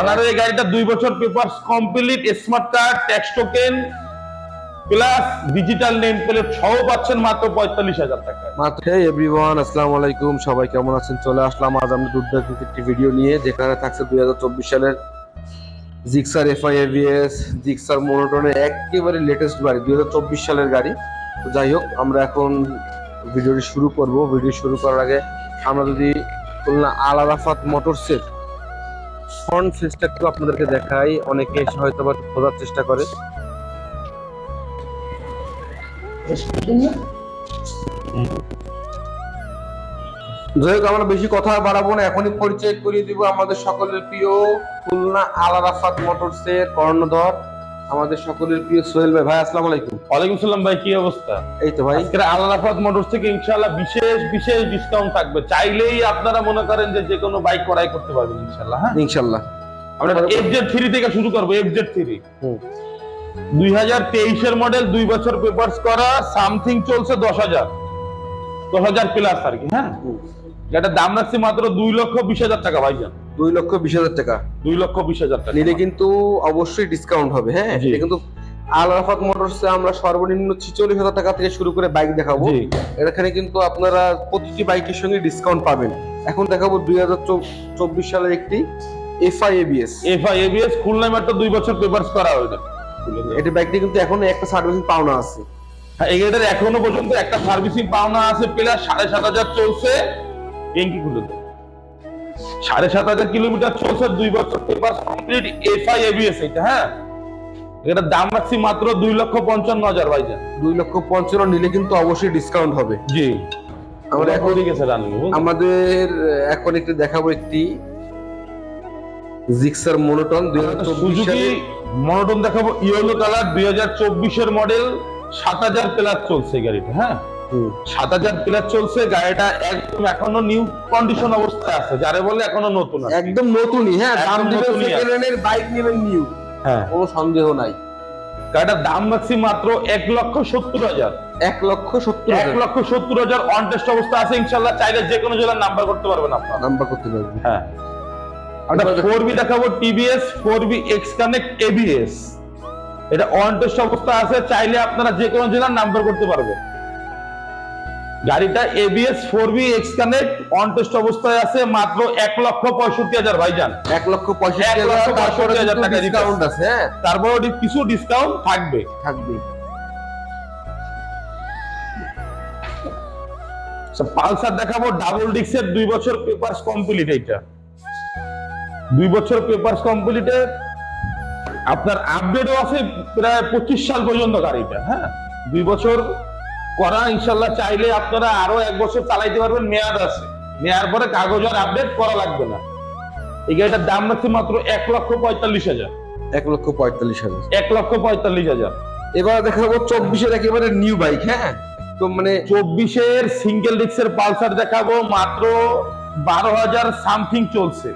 আমার এই গাড়িটা দুই বছর paper complete smart card tax token plus digital name plate সহ পাচ্ছেন মাত্র পঁয়তাল্লিশ হাজার টাকা। মাত্র এভরিওয়ান আসসালামু আলাইকুম। সবাই কেমন আছেন? চলে আসলাম আজ আমরা দুর্দান্ত একটি ভিডিও নিয়ে, যেখানে থাকছে দুই হাজার চব্বিশ সালের জিক্সার এফআই এভিএস জিক্সার মোনোটনের একেবারে লেটেস্ট গাড়ি দুই হাজার চব্বিশ সালের গাড়ি। যাই হোক, আমরা এখন ভিডিওটি শুরু করব। ভিডিও শুরু করার আগে আমরা যদি খুলনা আল আরাফাত মোটরসের ফ্রন্ট ফেসটা একটু আপনাদেরকে দেখাই। অনেকে এসে হয়তো বা খোঁজার চেষ্টা করে। যাই হোক, আমরা বেশি কথা বাড়াবো না। এখনই পরিচয় করিয়ে দিব আমাদের সকলের প্রিয় খুলনা আলারাফাত মোটরসের কর্ণধর। আমাদের সকলের প্রিয় সোহেল ভাই। ভাই আসসালামু আলাইকুম। ওয়ালাইকুম সালাম ভাই কি অবস্থা? এই তো ভাই। আজকের আলাদাফাত মোটরস থেকে ইনশাআল্লাহ বিশেষ বিশেষ ডিসকাউন্ট থাকবে। চাইলেই আপনারা মনে করেন যে যে কোনো বাইক ক্রয় করতে পারবেন ইনশাআল্লাহ হ্যাঁ? ইনশাল্লাহ আমরা এফজেড থ্রি থেকে শুরু করব এফজেড থ্রি। দুই হাজার তেইশের মডেল দুই বছর পেপার্স করা সামথিং চলছে দশ হাজার। দশ হাজার প্লাস আর কি হ্যাঁ। যেটা দাম রাখছি মাত্র দুই লক্ষ বিশ হাজার টাকা ভাইজান। দুই লক্ষ বিশ হাজার টাকা। দুই লক্ষ বিশ হাজার টাকা। নিলে কিন্তু অবশ্যই ডিসকাউন্ট হবে হ্যাঁ? এটা কিন্তু আল আরাফাত মোটরসে আমরা সর্বনিম্ন ছিচল্লিশ হাজার টাকা থেকে শুরু করে বাইক দেখাবো। এখানে কিন্তু আপনারা প্রতিটি বাইকের সঙ্গে ডিসকাউন্ট পাবেন। এখন দেখাবো দুই হাজার চব্বিশ সালের একটি FI ABS FI ABS Khulna মাত্র দুই বছর পেপার্স করা হয়েছে এটি বাইকটি কিন্তু এখন একটা সার্ভিসিং পাওনা আছে। হ্যাঁ এই গাড়িটার এখনও পর্যন্ত একটা সার্ভিসিং পাওনা আছে প্লাস সাড়ে সাত হাজার চলছে। ট্যাঙ্কি খুলে দেয় সাড়ে সাত হাজার কিলোমিটার চলছে দুই বছর পেপার কমপ্লিট এফআই এবিএস এটা হ্যাঁ? এটার দাম রাখছি মাত্র দুই লক্ষ পঞ্চান্ন হাজার ভাইজান। দুই লক্ষ পঞ্চান্ন নিলে কিন্তু অবশ্যই ডিসকাউন্ট হবে। জি। আমরা এখন আমাদের এখন একটু দেখাবো একটি জিক্সার মোনোটন সুজুকি মনোটন দেখাবো ইয়েলো কালার দুই হাজার চব্বিশের মডেল সাত হাজার প্লাস চলছে গাড়িটা হ্যাঁ? সাত হাজার প্লাস চলছে গাড়িটা একদম এখনও নিউ কন্ডিশন অবস্থায় আছে যারে বলে এখনও নতুন একদম নতুনই হ্যাঁ দাম একদম দিবেন সেকেন্ড বাইক নেবেন নিউ হ্যাঁ। কোনো সন্দেহ নাই। গাড়িটার দাম রাখছি মাত্র এক লক্ষ সত্তর হাজার। এক লক্ষ সত্তর এক লক্ষ সত্তর হাজার অন টেস্ট অবস্থা আছে ইনশাল্লাহ চাইলে যে কোনো জেলার নাম্বার করতে পারবেন আপনার। নাম্বার করতে পারবেন। হ্যাঁ। ফোর বি দেখাবো TVS four V X connect ABS এটা অন টেস্ট অবস্থা আছে চাইলে আপনারা যে কোনো জেলার নাম্বার করতে পারবেন। গাড়িটা ABS four V X connect on test অবস্থায় আছে মাত্র এক লক্ষ পঁয়ষট্টি হাজার ভাইজান। এক লক্ষ পঁয়ষট্টি এক লক্ষ হাজার পঁয়ষট্টি হাজার টাকা ডিসকাউন্ট আছে হ্যাঁ। তারপর কিছু ডিসকাউন্ট থাকবে। থাকবে। পালসার দেখাবো ডাবল ডিক্সের দুই বছর পেপারস কমপ্লিট এইটা। দুই বছর পেপারস কমপ্লিটের আপনার আপডেটও আছে প্রায় পঁচিশ সাল পর্যন্ত গাড়িটা হ্যাঁ। দুই বছর করা ইনশাল্লাহ চাইলে আপনারা আরও এক বছর চালাইতে পারবেন মেয়াদ আছে। নেওয়ার পরে কাগজ আর আপডেট করা লাগবে না। এই গাড়িটার দাম রাখছে মাত্র এক লক্ষ পঁয়তাল্লিশ হাজার। এক লক্ষ পঁয়তাল্লিশ হাজার। এক লক্ষ পঁয়তাল্লিশ হাজার। এবার দেখা যাব চব্বিশের একেবারে নিউ বাইক হ্যাঁ? তো মানে চব্বিশের সিঙ্গেল ডিক্সের পালসার দেখাবো মাত্র বারো হাজার সামথিং চলছে।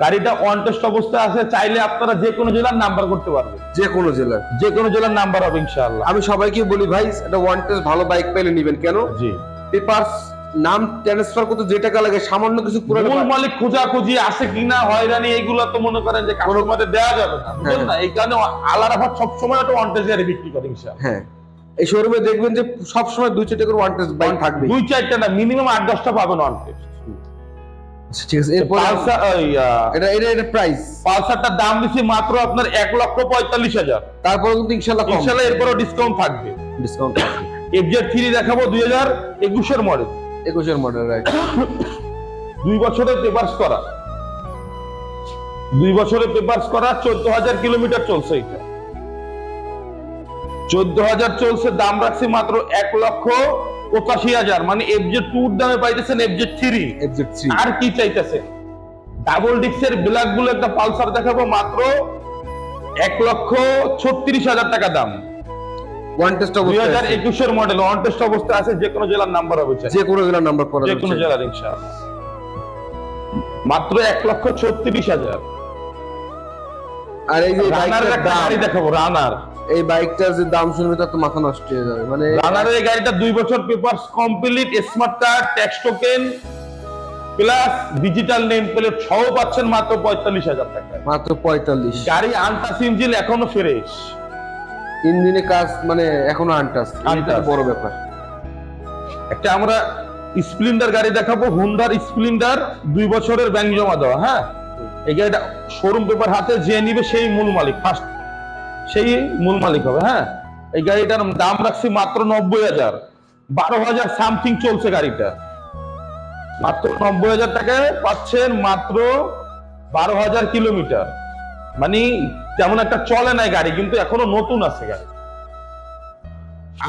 গাড়িটা অন টেস্ট অবস্থায় আছে চাইলে আপনারা যে কোনো জেলার নাম্বার করতে পারবেন। যে কোনো জেলার। যে কোনো জেলার নাম্বার হবে ইনশাআল্লাহ। আমি সবাইকে বলি ভাই একটা ওয়ান টেস্ট ভালো বাইক পেলে নিবেন। কেন? জি। পেপারস নাম ট্রান্সফার করতে যে টাকা লাগে সামান্য কিছু পুরো মূল মালিক খোঁজাখুঁজি আছে কিনা হয়রানি এইগুলো তো মনে করেন যে কাস্টমারদের দেওয়া যাবে না। বুঝলেন হ্যাঁ। না? এই কারণে আলারাফাত সবসময় একটা অন টেস্ট গাড়ি বিক্রি করে ইনশাআল্লাহ। হ্যাঁ। এই শোরুমে দেখবেন যে সবসময় দুই চারটে করে ওয়ান টেস্ট বাইক থাকবে দুই চারটা না মিনিমাম আট দশটা পাবেন অন টেস্ট ঠিক আছে এরপর পালসার ওই, আহ, এটা এটা এটা প্রাইস পালসারটার দাম দিচ্ছি মাত্র আপনার এক লক্ষ পঁয়তাল্লিশ হাজার। তারপর কিন্তু ইনশাআল্লাহ ইনশাল্লাহ এরপরও ডিসকাউন্ট থাকবে। ডিসকাউন্ট এফজেড থ্রি দেখাবো দুই হাজার একুশের মডেল একুশের মডেল রাইট দুই বছরের পেপার্স করা। দুই বছরের পেপার্স করা চোদ্দ হাজার কিলোমিটার চলছে এটা। চোদ্দ হাজার চলছে দাম রাখছি মাত্র এক লক্ষ পঁচাশি হাজার মানে এফজেড টুর দামে পাইতেছেন এফজেড থ্রি এফজেড থ্রি আর কি চাইতেছেন ডাবল ডিক্সের ব্ল্যাকগুলো একটা পালসার দেখাবো মাত্র এক লক্ষ ছত্রিশ হাজার টাকা দাম। ওয়ান টেস্ট মডেল টেস্ট অবস্থা আছে যে কোনো জেলার নাম্বার হবে যে কোনো জেলার নাম্বার করা যে কোনো জেলার ইনশাআল্লাহ। মাত্র এক লক্ষ ছত্রিশ হাজার। আর এই যে রানার একটা গাড়ি দেখাবো রানার এই বাইকটার যে দাম শুনবে তার তো মাথা নষ্ট হয়ে যাবে। মানে রানারের এই গাড়িটা দুই বছর paper complete smart card tax token plus digital name plate সহ পাচ্ছেন মাত্র পঁয়তাল্লিশ হাজার টাকা মাত্র পঁয়তাল্লিশ। গাড়ি আনটাস ইঞ্জিন এখনও ফ্রেশ ইঞ্জিনে কাজ মানে এখনও আনটাস। বড় ব্যাপার। একটা আমরা স্প্লেন্ডার গাড়ি দেখাবো হুন্ডার স্প্লিন্ডার দুই বছরের ব্যাংক জমা দেওয়া হ্যাঁ? এই গাড়িটা শোরুম পেপার হাতে যে নিবে সেই মূল মালিক ফার্স্ট সেই মূল মালিক হবে হ্যাঁ? এই গাড়িটার দাম রাখছি মাত্র নব্বই হাজার। বারো হাজার সামথিং চলছে গাড়িটা। মাত্র নব্বই হাজার টাকায় পাচ্ছেন মাত্র বারো হাজার কিলোমিটার। মানে তেমন একটা চলে নাই গাড়ি কিন্তু এখনও নতুন আছে গাড়ি।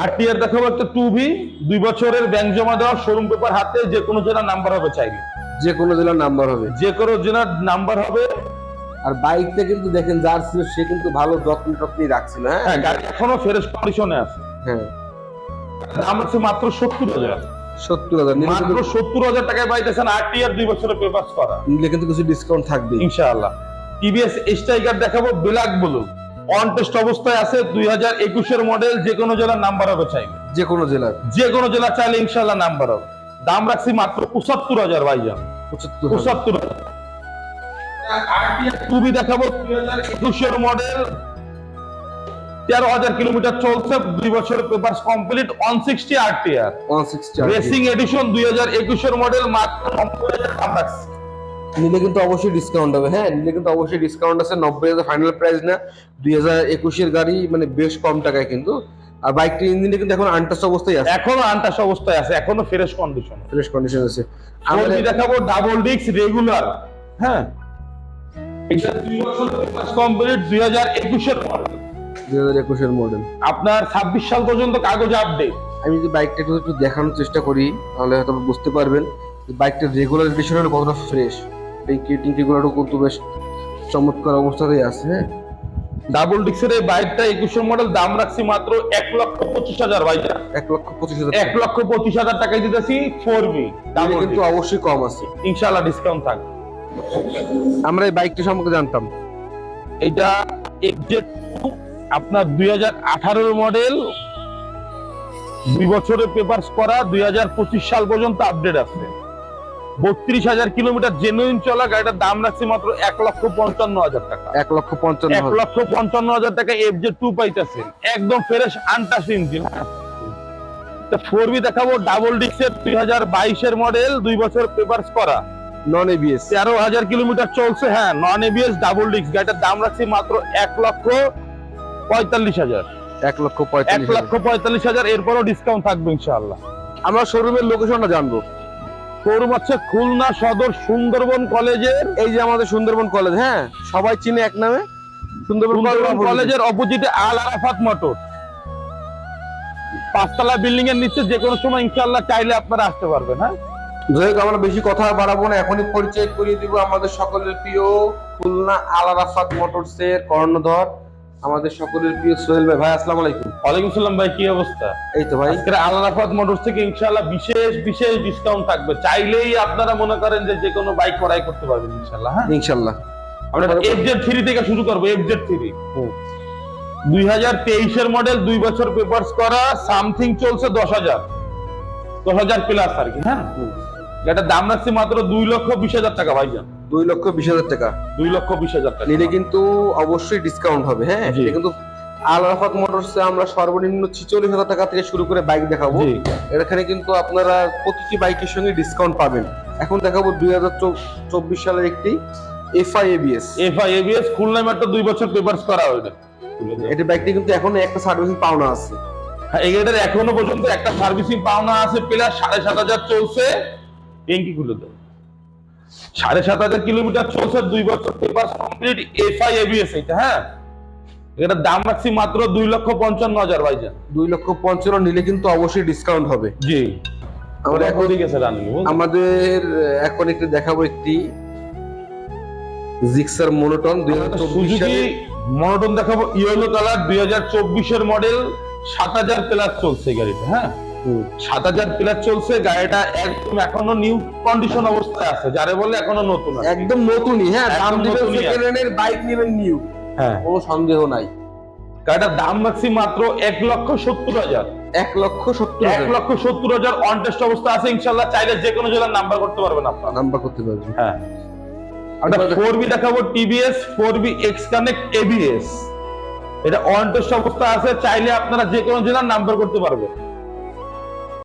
আরটিআর দেখাবো একটা টু ভি দুই বছরের ব্যাংক জমা দেওয়া শোরুম পেপার হাতে যে কোনো জেলার নাম্বার হবে চাইলে। যে কোনো জেলার নাম্বার হবে। যে কোনো জেলার নাম্বার হবে আর বাইকটা কিন্তু দেখেন যার ছিল সে কিন্তু ভালো যত্ন টত্নই রাখছিল হ্যাঁ? হ্যাঁ গাড়ি এখনও ফ্রেশ কন্ডিশনে আছে। হ্যাঁ। দাম আছে মাত্র সত্তর হাজার। সত্তর হাজার। মাত্র সত্তর হাজার টাকায় পাইতেছেন দুই বছরের পেপার করা। নিলে কিন্তু কিছু ডিসকাউন্ট থাকবে ইনশাআল্লাহ। টিভিএস স্ট্রাইকার দেখাবো ব্ল্যাক ব্লু। অন টেস্ট অবস্থায় আছে দুই হাজার একুশের মডেল যে কোনো জেলার নাম্বার হবে চাইলে। যে কোনো জেলার। যে কোনো জেলা চাইলে ইনশাআল্লাহ নাম্বার হবে। দাম রাখছি মাত্র পঁচাত্তর হাজার ভাইজান। পঁচাত্তর হাজার। টুবি দেখাবো একুশের মডেল তেরো হাজার কিলোমিটার চলছে দুই বছরের paper complete one sixty R T R racing edition দুই হাজার একুশের মডেল মাত্র নিলে কিন্তু অবশ্যই ডিসকাউন্ট হবে। হ্যাঁ নিলে কিন্তু অবশ্যই ডিসকাউন্ট আছে নব্বই হাজার ফাইনাল প্রাইস না দুই হাজার একুশের গাড়ি মানে বেশ কম টাকায় কিন্তু। আর বাইকটির ইঞ্জিনে কিন্তু এখন আনটাস অবস্থায় আছে। এখনও আন্টাস অবস্থায় আছে এখনও ফ্রেশ কন্ডিশন ফ্রেশ কন্ডিশন আছে। আমি দেখাবো ডাবল ডিস্ক রেগুলার হ্যাঁ এটা দুই বছর পেপার কমপ্লিট দুই হাজার একুশের মডেল দুই হাজার একুশের মডেল আপনার ছাব্বিশ সাল পর্যন্ত কাগজ আপডেট আমি যদি বাইকটা একটু দেখানোর চেষ্টা করি তাহলে হয়তো বুঝতে পারবেন বাইকটা রেগুলার এডিশন কতটা ফ্রেশ কিন্তু বেশ চমৎকার অবস্থাতেই আছে হ্যাঁ? ডাবল ডিক্সের এই বাইকটা একুশের মডেল দাম রাখছি মাত্র এক লক্ষ পঁচিশ হাজার ভাইটা এক লক্ষ পঁচিশ হাজার এক লক্ষ পঁচিশ হাজার টাকায় দিতেছি ফোর বি দামে কিন্তু অবশ্যই কম আছে। ইনশাল্লাহ ডিসকাউন্ট থাকবে। আমরা এই বাইকটা সম্পর্কে জানতাম। এটা এফজেড আপনার দুই হাজার মডেল দুই বছরের পেপারস করা দুই হাজার পঁচিশ সাল পর্যন্ত আপডেট আছে। বত্রিশ হাজার কিলোমিটার জেনুইন চলা গাড়িটার দাম রাখছি মাত্র এক লক্ষ পঞ্চান্ন হাজার টাকা। এক লক্ষ পঞ্চান্ন এক লক্ষ পঞ্চান্ন হাজার টাকা এফ জে টু পাইতেছেন একদম fresh untouch engine four V দেখাবো ডাবল ডিক্সের দুই হাজার বাইশের মডেল দুই বছর পেপারস করা। নন এবিএস তেরো হাজার কিলোমিটার চলছে হ্যাঁ নন এবিএস ডাবল ডিক্স গাড়িটার দাম রাখছি মাত্র এক লক্ষ পঁয়তাল্লিশ হাজার। এক লক্ষ পঁয়তাল্লিশ লক্ষ পঁয়তাল্লিশ হাজার এরপরও ডিসকাউন্ট থাকবে ইনশাআল্লাহ। আমরা শোরুমের লোকেশনটা জানব। শোরুম হচ্ছে খুলনা সদর সুন্দরবন কলেজের। এই যে আমাদের সুন্দরবন কলেজ হ্যাঁ সবাই চিনে এক নামে? সুন্দরবন সুন্দরবন কলেজের অপোজিটে আল আরাফাত মোটর। পাঁচতলা বিল্ডিং এর নিচে যে কোনো সময় ইনশাআল্লাহ চাইলে আপনারা আসতে পারবেন হ্যাঁ? যাই হোক আমরা বেশি কথা বাড়াবো না এখনই পরিচয় করিয়ে দিব আমাদের সকলের প্রিয় খুলনা আল আরাফাত মোটরস এর কর্ণধর আমাদের সকলের প্রিয় সোহেল ভাই। ভাই আসসালামু আলাইকুম। ওয়ালাইকুম সালাম ভাই কি অবস্থা? এই তো ভাই। আজকে আল আরাফাত মোটরস থেকে ইনশাআল্লাহ বিশেষ বিশেষ ডিসকাউন্ট থাকবে। চাইলেই আপনারা মনে করেন যে যে কোনো বাইক ক্রয় করতে পারবেন ইনশাআল্লাহ হ্যাঁ? ইনশাল্লাহ আমরা এফজেড থ্রি থেকে শুরু করব এফজেড থ্রি দুই হাজার তেইশের মডেল দুই বছর পেপার্স করা সামথিং চলছে দশ হাজার। দশ হাজার প্লাস আর কি হ্যাঁ? এটার দাম রাখছি মাত্র দুই লক্ষ বিশ হাজার টাকা ভাইজান। দুই লক্ষ বিশ হাজার টাকা। দুই লক্ষ বিশ হাজার টাকা। নিলে কিন্তু অবশ্যই ডিসকাউন্ট হবে হ্যাঁ? কিন্তু আল আরাফাত মোটরস আমরা সর্বনিম্ন ছিচল্লিশ হাজার টাকা থেকে শুরু করে বাইক দেখাবো। এখানে কিন্তু আপনারা প্রতিটি বাইকের সঙ্গে ডিসকাউন্ট পাবেন। এখন দেখাবো দুই হাজার চব্বিশ সালের একটি FI ABS FI ABS Khulna metro দুই বছর পেপার্স করা ওইটা এটি বাইকটি কিন্তু এখন একটা সার্ভিসিং পাওনা আছে। হ্যাঁ, এই গাড়িটার এখনও পর্যন্ত একটা সার্ভিসিং পাওনা আছে প্লাস সাড়ে সাত হাজার চলছে। ট্যাঙ্কি খুলে দেবো সাড়ে সাত হাজার কিলোমিটার চলছে দুই বছর পেপার কমপ্লিট এফআই এবিএস এটা হ্যাঁ? এটার দাম রাখছি মাত্র দুই লক্ষ পঞ্চান্ন হাজার ভাইজান। দুই লক্ষ পঞ্চান্ন নিলে কিন্তু অবশ্যই ডিসকাউন্ট হবে। জি। আমরা আমরা এখন এখন গেছে আমাদের এখন একটু দেখাবো একটি জিক্সার মনোটন দুই হাজার চব্বিশ সুজুকি মনোটন দেখাবো ইয়েলো কালার দুই হাজার চব্বিশের মডেল সাত হাজার প্লাস চলছে গাড়িটা হ্যাঁ? সাত হাজার প্লাস চলছে গাড়িটা একদম এখনও নিউ কন্ডিশন অবস্থায় আছে যারে বলে এখনও নতুন একদম নতুনই হ্যাঁ দাম দিবেন সেকেন্ড হ্যান্ডের বাইক নেবেন নিউ হ্যাঁ। কোনো সন্দেহ নাই। গাড়িটার দাম রাখছি মাত্র এক লক্ষ সত্তর হাজার। এক লক্ষ সত্তর এক লক্ষ সত্তর হাজার অন টেস্ট অবস্থা আছে ইনশাল্লাহ চাইলে যে কোনো জেলার নাম্বার করতে পারবেন আপনার। নাম্বার করতে পারবেন। হ্যাঁ। আমরা ফোর বি দেখাবো TVS four V X connect ABS এটা অন টেস্ট অবস্থা আছে চাইলে আপনারা যে কোনো জেলার নাম্বার করতে পারবেন।